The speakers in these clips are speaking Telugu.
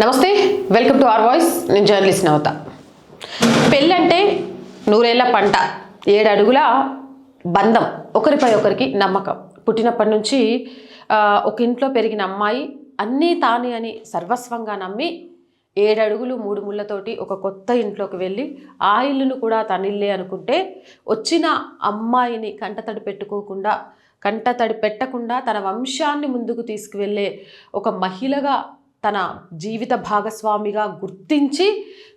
నమస్తే వెల్కమ్ టు ఆర్ వాయిస్. నేను జర్నలిస్ట్ నవత. పెళ్ళంటే నూరేళ్ళ పంట ఏడు అడుగుల బంధం ఒకరిపై ఒకరికి నమ్మకం. పుట్టినప్పటి నుంచి ఒక ఇంట్లో పెరిగిన అమ్మాయి అన్నీ తానే అని సర్వస్వంగా నమ్మి ఏడు అడుగులు మూడు ముళ్ళతోటి ఒక కొత్త ఇంట్లోకి వెళ్ళి ఆ ఇల్లును కూడా తనిల్లే అనుకుంటే వచ్చిన అమ్మాయిని కంటతడి పెట్టుకోకుండా కంటతడి పెట్టకుండా తన వంశాన్ని ముందుకు తీసుకువెళ్ళే ఒక మహిళగా తన జీవిత భాగస్వామిగా గుర్తించి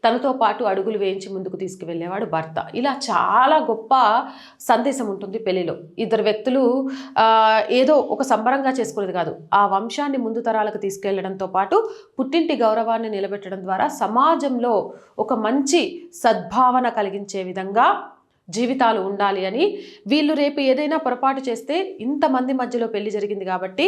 తనతో పాటు అడుగులు వేయించి ముందుకు తీసుకువెళ్ళేవాడు భర్త. ఇలా చాలా గొప్ప సందేశం ఉంటుంది పెళ్ళిలో. ఇద్దరు వ్యక్తులు ఏదో ఒక సంబరంగా చేసుకునేది కాదు. ఆ వంశాన్ని ముందు తరాలకు తీసుకెళ్ళడంతో పాటు పుట్టింటి గౌరవాన్ని నిలబెట్టడం ద్వారా సమాజంలో ఒక మంచి సద్భావన కలిగించే విధంగా జీవితాలు ఉండాలి అని వీళ్ళు రేపు ఏదైనా పొరపాటు చేస్తే ఇంతమంది మధ్యలో పెళ్ళి జరిగింది కాబట్టి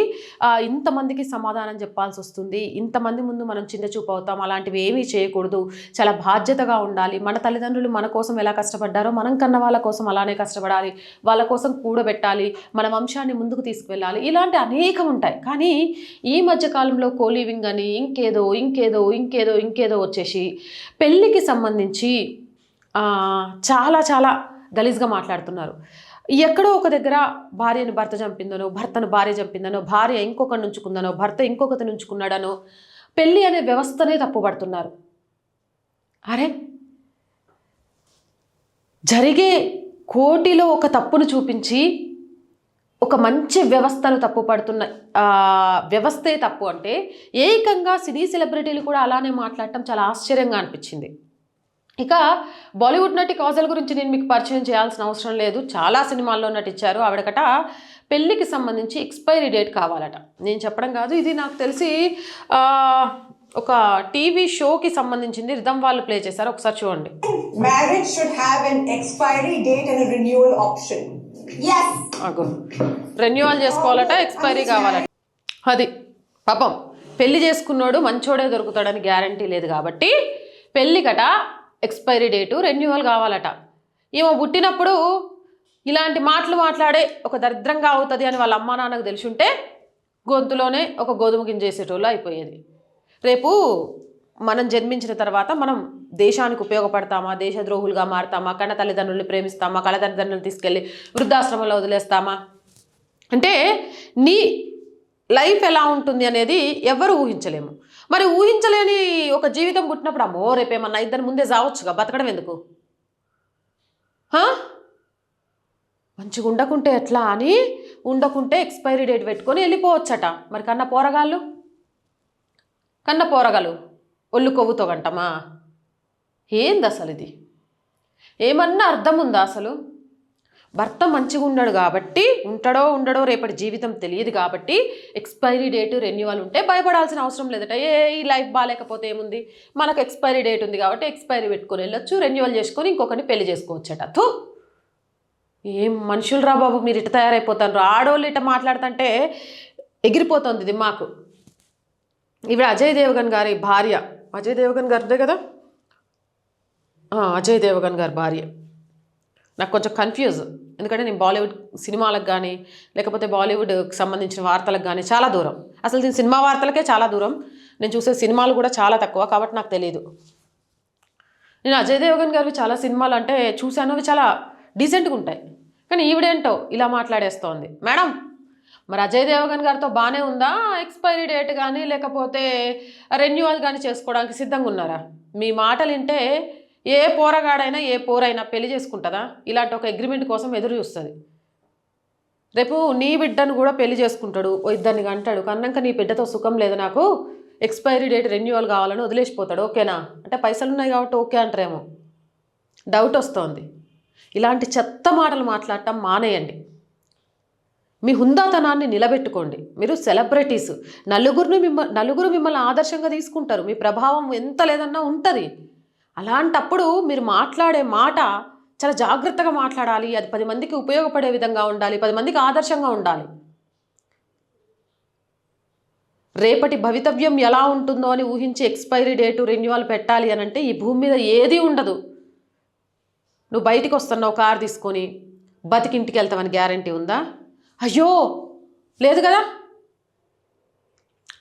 ఇంతమందికి సమాధానం చెప్పాల్సి వస్తుంది. ఇంతమంది ముందు మనం చిన్న చూపు అవుతాం. అలాంటివి ఏమీ చేయకూడదు. చాలా బాధ్యతగా ఉండాలి. మన తల్లిదండ్రులు మన కోసం ఎలా కష్టపడ్డారో మనం కన్న వాళ్ళ కోసం అలానే కష్టపడాలి. వాళ్ళ కోసం కూడబెట్టాలి. మన వంశాన్ని ముందుకు తీసుకువెళ్ళాలి. ఇలాంటి అనేకం ఉంటాయి. కానీ ఈ మధ్య కాలంలో కోలీవింగ్ అని ఇంకేదో ఇంకేదో ఇంకేదో ఇంకేదో వచ్చేసి పెళ్ళికి సంబంధించి చాలా చాలా గలీజ్గా మాట్లాడుతున్నారు. ఎక్కడో ఒక దగ్గర భార్యను భర్త చంపిందనో భర్తను భార్య చంపిందనో భార్య ఇంకొకటి ఉంచుకుందనో భర్త ఇంకొకటి ఉంచుకున్నాడనో పెళ్ళి అనే వ్యవస్థనే తప్పుపడుతున్నారు అరే! జరిగే కోటిలో ఒక తప్పును చూపించి ఒక మంచి వ్యవస్థను తప్పు పడుతున్న వ్యవస్థే తప్పు అంటే ఏకంగా సినీ సెలబ్రిటీలు కూడా అలానే మాట్లాడటం చాలా ఆశ్చర్యంగా అనిపించింది. ఇక బాలీవుడ్ నటి కాజల్ గురించి నేను మీకు పరిచయం చేయాల్సిన అవసరం లేదు. చాలా సినిమాల్లో నటించారు. ఆవిడకట పెళ్ళికి సంబంధించి ఎక్స్పైరీ డేట్ కావాలట. నేను చెప్పడం కాదు. ఇది నాకు తెలిసి ఒక టీవీ షోకి సంబంధించింది. రిధం వాళ్ళు ప్లే చేశారు. ఒకసారి చూడండి. An expiry date and a renewal option. Yes. అగో రెన్యువల్ చేసుకోవాలట ఎక్స్పైరీ కావాలట. అది పాపం. పెళ్ళి చేసుకున్నోడు మంచోడే దొరుకుతాడని గ్యారంటీ లేదు కాబట్టి పెళ్ళికట ఎక్స్పైరీ డేటు రెన్యువల్ కావాలట. ఈమె పుట్టినప్పుడు ఇలాంటి మాటలు మాట్లాడే ఒక దరిద్రంగా అవుతుంది అని వాళ్ళ అమ్మా నాన్నకు తెలిసుంటే గొంతులోనే ఒక గోధుమ గింజ చేసేటోళ్ళు అయిపోయేది. రేపు మనం జన్మించిన తర్వాత మనం దేశానికి ఉపయోగపడతామా? దేశద్రోహులుగా మారుతామా? కన్న తల్లిదండ్రుల్ని ప్రేమిస్తామా? కళ్ళ తల్లిదండ్రులు తీసుకెళ్ళి వృద్ధాశ్రమంలో వదిలేస్తామా? అంటే నీ లైఫ్ ఎలా ఉంటుంది అనేది ఎవరు ఊహించలేము. మరి ఊహించలేని ఒక జీవితం పుట్టినప్పుడు అమ్మో రేపేమన్నా ఇద్దరు ముందే చావచ్చుగా బతకడం ఎందుకు? మంచిగా ఉండకుంటే ఎట్లా అని ఉండకుంటే ఎక్స్పైరీ డేట్ పెట్టుకొని వెళ్ళిపోవచ్చట. మరి కన్న పోరగాళ్ళు? కన్న పోరగాలు ఒళ్ళు కొవ్వుతో గంటమా ఏంది అసలు ఇది ఏమన్నా అర్థం ఉందా అసలు? భర్త మంచిగా ఉన్నాడు కాబట్టి ఉంటాడో ఉండడో రేపటి జీవితం తెలియదు కాబట్టి ఎక్స్పైరీ డేట్ రెన్యువల్ ఉంటే భయపడాల్సిన అవసరం లేదట. ఏ ఈ లైఫ్ బాగాలేకపోతే ఏముంది? మనకు ఎక్స్పైరీ డేట్ ఉంది కాబట్టి ఎక్స్పైరీ పెట్టుకొని వెళ్ళొచ్చు రెన్యువల్ చేసుకొని ఇంకొకరిని పెళ్ళి చేసుకోవచ్చట. తో ఏం మనుషులు రా బాబు మీరు ఇట తయారైపోతారు ఆడోళ్ళు ఇట మాట్లాడుతుంటే ఎగిరిపోతుంది ఇది మాకు ఇవి అజయ్ దేవగన్ గారి భార్య. అజయ్ దేవగన్ గారిదే కదా? అజయ్ దేవగన్ గారి భార్య. నాకు కొంచెం కన్ఫ్యూజ్. ఎందుకంటే నేను బాలీవుడ్ సినిమాలకు కానీ లేకపోతే బాలీవుడ్కి సంబంధించిన వార్తలకు కానీ చాలా దూరం. అసలు నేను సినిమా వార్తలకే చాలా దూరం. నేను చూసే సినిమాలు కూడా చాలా తక్కువ కాబట్టి నాకు తెలియదు నేను అజయ్ దేవగన్ గారివి చాలా సినిమాలు అంటే చూశాను అవి చాలా డీసెంట్గా ఉంటాయి. కానీ ఈవిడేంటో ఇలా మాట్లాడేస్తోంది. మేడం మరి అజయ్ దేవగన్ గారితో బాగానే ఉందా? ఎక్స్పైరీ డేట్ కానీ లేకపోతే రెన్యువల్ కానీ చేసుకోవడానికి సిద్ధంగా ఉన్నారా? మీ మాటలు వింటే ఏ పోరగాడైనా ఏ పోరైనా పెళ్ళి చేసుకుంటుందా? ఇలాంటి ఒక అగ్రిమెంట్ కోసం ఎదురు చూస్తుంది. రేపు నీ బిడ్డను కూడా పెళ్ళి చేసుకుంటాడు ఓ ఇద్దరిని అంటాడు కన్నాక నీ బిడ్డతో సుఖం లేదు నాకు ఎక్స్పైరీ డేట్ రెన్యువల్ కావాలని వదిలేసిపోతాడు. ఓకేనా? అంటే పైసలు ఉన్నాయి కాబట్టి ఓకే అంటారేమో. డౌట్ వస్తోంది. ఇలాంటి చెత్త మాటలు మాట్లాడటం మానేయండి. మీ హుందాతనాన్ని నిలబెట్టుకోండి. మీరు సెలబ్రిటీస్. నలుగురిని మిమ్మ నలుగురు మిమ్మల్ని ఆదర్శంగా తీసుకుంటారు. మీ ప్రభావం ఎంత లేదన్నా ఉంటుంది. అలాంటప్పుడు మీరు మాట్లాడే మాట చాలా జాగ్రత్తగా మాట్లాడాలి. అది పది మందికి ఉపయోగపడే విధంగా ఉండాలి. పది మందికి ఆదర్శంగా ఉండాలి. రేపటి భవితవ్యం ఎలా ఉంటుందో అని ఊహించి ఎక్స్పైరీ డేటు రెన్యువల్ పెట్టాలి అని అంటే ఈ భూమి మీద ఏదీ ఉండదు. నువ్వు బయటికి వస్తున్నావు కారు తీసుకొని బతికింటికి వెళ్తావని గ్యారంటీ ఉందా? అయ్యో! లేదు కదా?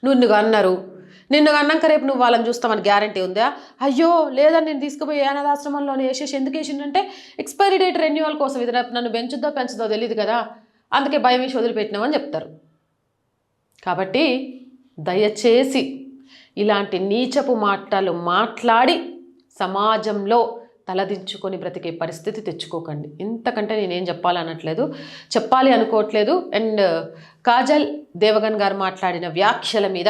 నువ్వు అన్నారు నిన్ను అన్నాక రేపు నువ్వు వాళ్ళని చూస్తామని గ్యారంటీ ఉందా? అయ్యో లేదా నేను తీసుకుపోయి అనాథాశ్రమంలోనే వేసేసి ఎందుకు వేసిందంటే ఎక్స్పైరీ డేట్ రెన్యువల్ కోసం ఇది రేపు నన్ను పెంచుద్దో పెంచుదో తెలియదు కదా. అందుకే భయం వేసి వదిలిపెట్టినామని చెప్తారు. కాబట్టి దయచేసి ఇలాంటి నీచపు మాటలు మాట్లాడి సమాజంలో తలదించుకొని బ్రతికే పరిస్థితి తెచ్చుకోకండి. ఇంతకంటే నేనేం చెప్పాలనట్లేదు. చెప్పాలి అనుకోవట్లేదు. అండ్ కాజల్ దేవగన్ గారు మాట్లాడిన వ్యాఖ్యల మీద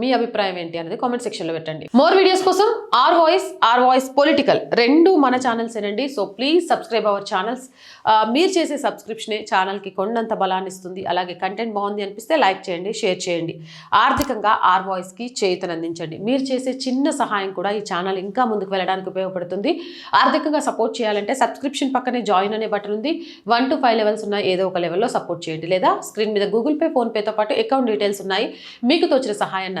మీ అభిప్రాయం ఏంటి అనేది కామెంట్ సెక్షన్లో పెట్టండి. మోర్ వీడియోస్ కోసం R voice R voice political రెండు మన ఛానల్స్ ఏనండి. So please subscribe our channels మీరు చేసే సబ్స్క్రిప్షనే ఛానల్కి కొండంత బలాన్ని ఇస్తుంది. అలాగే కంటెంట్ బాగుంది అనిపిస్తే లైక్ చేయండి షేర్ చేయండి. ఆర్థికంగా ఆర్ వాయిస్కి చేయుతను అందించండి. మీరు చేసే చిన్న సహాయం కూడా ఈ ఛానల్ ఇంకా ముందుకు వెళ్ళడానికి ఉపయోగపడుతుంది. ఆర్థికంగా సపోర్ట్ చేయాలంటే సబ్స్క్రిప్షన్ పక్కనే జాయిన్ అనే బటన్ ఉంది. వన్ టు ఫైవ్ లెవెల్స్ ఉన్న ఏదో ఒక లెవెల్లో సపోర్ట్ చేయండి. లేదా స్క్రీన్ మీద గూగుల్ పే ఫోన్పేతో పాటు అకౌంట్ డీటెయిల్స్ ఉన్నాయి. మీకు తోచిన సహాయాన్ని